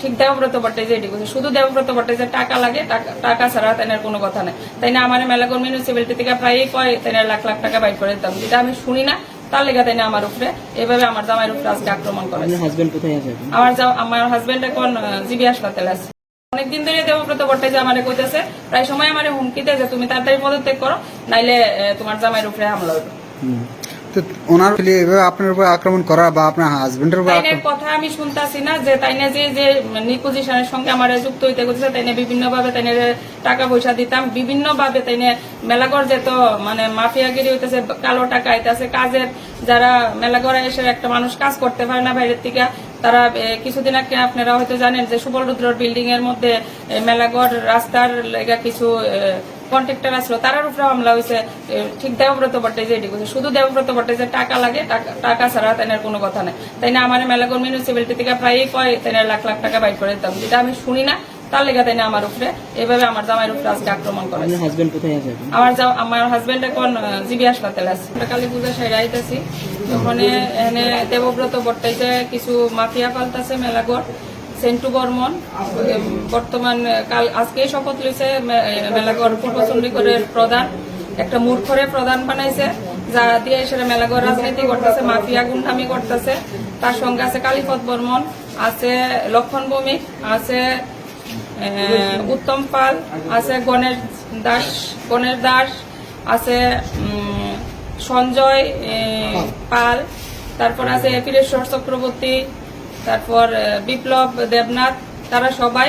ঠিক দেবব্রত ভট্টাচার্য এটি করছে শুধু দেবব্রত ভট্টাচার্য টাকা লাগে টাকা- ছাড়া তাইনার কোনো কথা নাই। তাই না আমার মেলাগর মিউনিসিপ্যালিটি থেকে প্রায় কয় তাইনার লাখ লাখ টাকা বাইর করে দিতাম যেটা আমি শুনি না তার লেগে তাই না আমার উপরে এভাবে আমার জামাইয়ের উপরে আজকে আক্রমণ করে? আমার আমার হাজবেন্ড এখন জিবি হাসপাতালে আছে। অনেকদিন ধরে দেবব্রত ভট্টাচার্য আমারে কইতেছে প্রায় সময় আমার হুমকিতে যে তুমি তাড়াতাড়ি পদত্যাগ করো নাইলে তোমার জামাইয়ের উপরে হামলা হবে। তো ওনার এভাবে আপনার উপর আক্রমণ করা বা আপনার হাজবেন্ডের উপর তাইনের কথা আমি শুনতাছি না যে তাইনে যে যে নিকুজিশনের সঙ্গে আমার যুক্ত হইতে তাইনে বিভিন্ন ভাবে তাইনে টাকা পয়সা দিতাম বিভিন্ন ভাবে তাইনে মেলাগড় যেত মানে মাফিয়াগিরি হইতেছে কালো টাকা আইতেছে কাজের যারা মেলাঘরে এসে একটা মানুষ কাজ করতে পারে না বাইরের থেকে তারা কিছুদিন আগে আপনারা হয়তো জানেন যে সুবল রুদ্রর বিল্ডিং এর মধ্যে মেলাগড় রাস্তার লেগা কিছু কন্ট্রাক্টর আসলো। তারার উপরে হামলা হয়েছে। ঠিক দেবব্রত ভট্টাচার্য এটি করছে শুধু দেবব্রত ভট্টাচার্য টাকা লাগে, টাকা- ছাড়া তাইনার কোনো কথা নাই। তাই না, আমার মেলাগড় মিউনিসিপ্যালিটি থেকে প্রায়ই কয় তাইনার লাখ লাখ টাকা বাইর করে দিতাম। যেটা আমি শুনি না তার লেগে তাই না আমার উপরে? এভাবে আমার জামাইয়ের উপরে আজকে আক্রমণ করে হাজবেন্ড কোথায় আছে আমার আমার হাজবেন্ড এখন জিবি হাসপাতালে আছে। কালী পূজা সেরে আইতেছি। ওখানে এনে দেবব্রত ভট্টাচার্য কিছু মাফিয়া পাল্টাছে মেলাগড় সেন্টু বর্মন বর্তমান কাল আজকেই শপথ লইছে মেলাগড় পূর্ব চণ্ডীগড়ের প্রধান। একটা মূর্খরে প্রধান বানাইছে যা দিয়ে সেটা মেলাগড় রাজনীতি করতেছে মাফিয়া গুন্ডামি করতেছে। তার সঙ্গে আছে কালীপদ বর্মন আছে লক্ষণ ভৌমিক আছে উত্তম পাল, আছে গণেশ দাস গণেশ দাস, আছে সঞ্জয় পাল, তারপর আছে এপিরেশ্বর চক্রবর্তী, তারপর বিপ্লব দেবনাথ, তারা সবাই